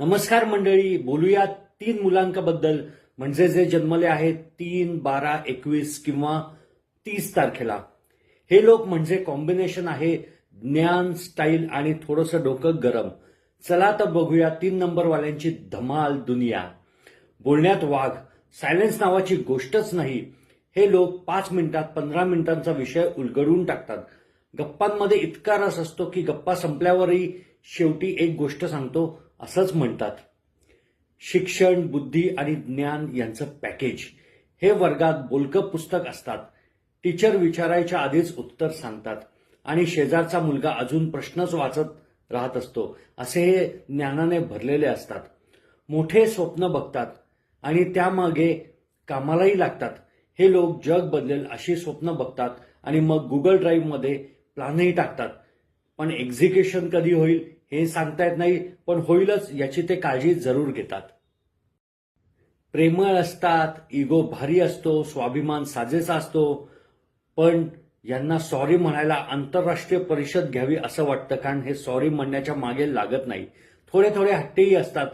नमस्कार मंडळी बोलूया तीन मुलांकाबद्दल. म्हणजे जे जन्मले आहेत तीन बारा एकवीस किंवा तीस तारखेला. हे लोक म्हणजे कॉम्बिनेशन आहे ज्ञान स्टाईल आणि थोडंसं डोकं गरम. चला तर बघूया तीन नंबरवाल्यांची धमाल दुनिया. बोलण्यात वाघ सायलेन्स नावाची गोष्टच नाही. हे लोक पाच मिनिटात पंधरा मिनिटांचा विषय उलगडून टाकतात. गप्पांमध्ये इतका रस असतो की गप्पा संपल्यावरही शेवटी एक गोष्ट सांगतो असंच म्हणतात. शिक्षण बुद्धी आणि ज्ञान यांचं पॅकेज. हे वर्गात बोलकं पुस्तक असतात. टीचर विचारायच्या आधीच उत्तर सांगतात. आणि शेजारचा मुलगा अजून प्रश्नच वाचत राहत असतो. असे हे ज्ञानाने भरलेले असतात. मोठे स्वप्न बघतात. आणि त्यामागे कामालाही लागतात. हे लोक जग बदलेल अशी स्वप्न बघतात. आणि मग गुगल ड्राईव्हमध्ये प्लॅनही टाकतात. पण एक्झिक्युशन कधी होईल हे सांगता येत नाही पण होईलच याची ते काळजी जरूर घेतात. प्रेमळ असतात इगो भारी असतो स्वाभिमान साजेसा असतो पण यांना सॉरी म्हणायला आंतरराष्ट्रीय परिषद घ्यावी असं वाटतं कारण हे सॉरी म्हणण्याच्या मागे लागत नाही. थोडे थोडे हट्टेही असतात.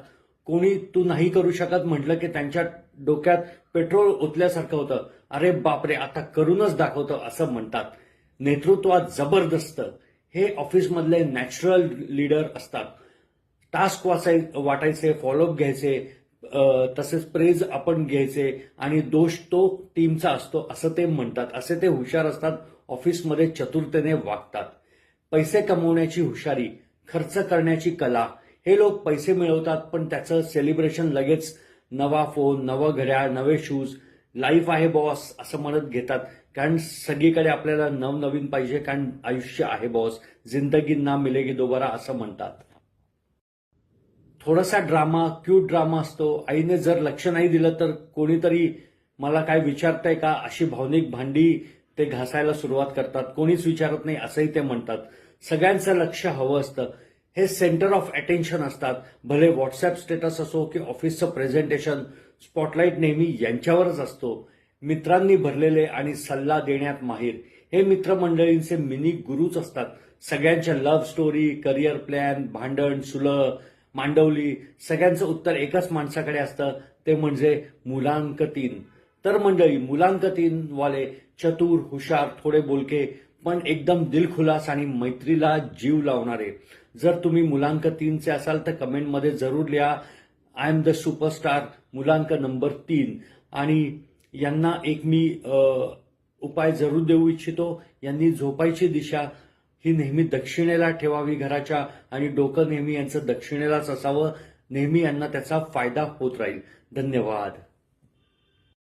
कोणी तू नाही करू शकत म्हटलं की त्यांच्या डोक्यात पेट्रोल ओतल्यासारखं होतं. अरे बापरे आता करूनच दाखवतं असं म्हणतात. नेतृत्वात जबरदस्त. हे ऑफिसमधले नॅचरल लीडर असतात. टास्क वाचाय वाटायचे फॉलोअप घ्यायचे तसेच प्रेज आपण घ्यायचे आणि दोष तो टीमचा असतो असं ते म्हणतात. असे ते हुशार असतात ऑफिसमध्ये चतुरतेने वागतात. पैसे कमवण्याची हुशारी खर्च करण्याची कला हे लोक पैसे मिळवतात पण त्याचं सेलिब्रेशन लगेच नवा फोन नवं घड्याळ नवे शूज लाईफ आहे बॉस असं म्हणत घेतात. कारण सगळीकडे आपल्याला नवनवीन पाहिजे कारण आयुष्य आहे बॉस जिंदगी ना मिलेगी दोबारा असं म्हणतात. थोडासा ड्रामा क्यूट ड्रामा असतो. आईने जर लक्ष नाही दिलं तर कोणीतरी मला काय विचारतंय का? अशी भावनिक भांडी ते घासायला सुरुवात करतात. कोणीच विचारत नाही असंही ते म्हणतात. सगळ्यांचं लक्ष हवं असतं. हे सेंटर ऑफ अटेन्शन असतात. भले व्हॉट्सअप स्टेटस असो की ऑफिसचं प्रेझेंटेशन स्पॉटलाईट नेहमी यांच्यावरच असतो. मित्रांनी भरलेले आणि सल्ला देण्यात माहीर. हे मित्रमंडळींचे मिनी गुरुच असतात. सगळ्यांच्या लव्ह स्टोरी करिअर प्लॅन भांडण सुलह मांडवली सगळ्यांचं उत्तर एकाच माणसाकडे असतं. ते म्हणजे मुलांक तीन तर मंडळी मुलांक तीन वाले चतुर हुशार थोडे बोलके पण एकदम दिलखुलास आणि मैत्रीला जीव लावणारे. जर तुम्ही मुलांक तीनचे असाल तर कमेंटमध्ये जरूर लिहा. आय एम द सुपरस्टार मुलांक नंबर तीन. आणि यांना एक मी उपाय जरूर देऊ इच्छितो. यांनी झोपायची दिशा ही नेहमी दक्षिणेला ठेवावी घराच्या आणि डोकं नेहमी यांचं दक्षिणेलाच असावं. नेहमी यांना त्याचा फायदा होत राहील. धन्यवाद.